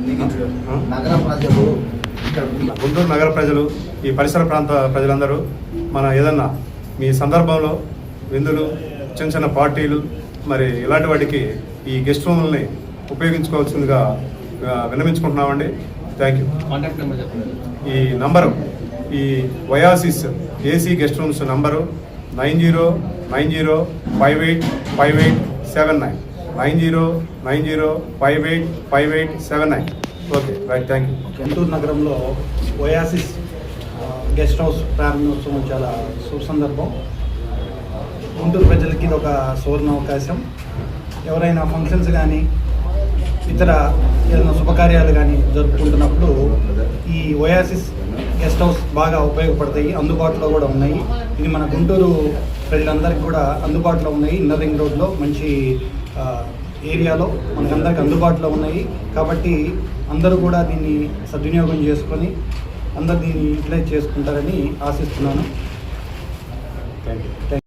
నగర ప్రజలు గుంటూరు నగర ప్రజలు ఈ పరిసర ప్రాంత ప్రజలందరూ మన ఏదన్నా మీ సందర్భంలో విందులు చిన్న చిన్న పార్టీలు మరి ఇలాంటి వాటికి ఈ గెస్ట్ రూమ్ని ఉపయోగించుకోవాల్సిందిగా విన్నవించుకుంటున్నామండి. థ్యాంక్ యూ కాంటాక్ట్ నెంబర్ చెప్పండి. ఈ నంబరు ఈ Oasis AC guest rooms number nine zero nine zero five eight five eight seven nine. Nine zero nine zero five eight five eight seven nine. Okay right thank you. Guntur నగరంలో Oasis guest house ప్రారంభోత్సవం చాలా సుసందర్భం గుంటూరు ప్రజలకి ఇది ఒక సువర్ణ అవకాశం. ఎవరైనా functions కానీ ఇతర ఏదైనా శుభకార్యాలు కానీ జరుపుకుంటున్నప్పుడు ఈ ఓయాసిస్ గెస్ట్ హౌస్ బాగా ఉపయోగపడతాయి అందుబాటులో కూడా ఉన్నాయి. ఇది మన గుంటూరు ప్రజలందరికీ కూడా అందుబాటులో ఉన్నాయి. ఇన్నర్ రింగ్ రోడ్లో మంచి ఏరియాలో మనకందరికి అందుబాటులో ఉన్నాయి. కాబట్టి అందరూ కూడా దీన్ని సద్వినియోగం చేసుకొని అందరు దీన్ని యూటిలైజ్ చేసుకుంటారని ఆశిస్తున్నాను. Thank you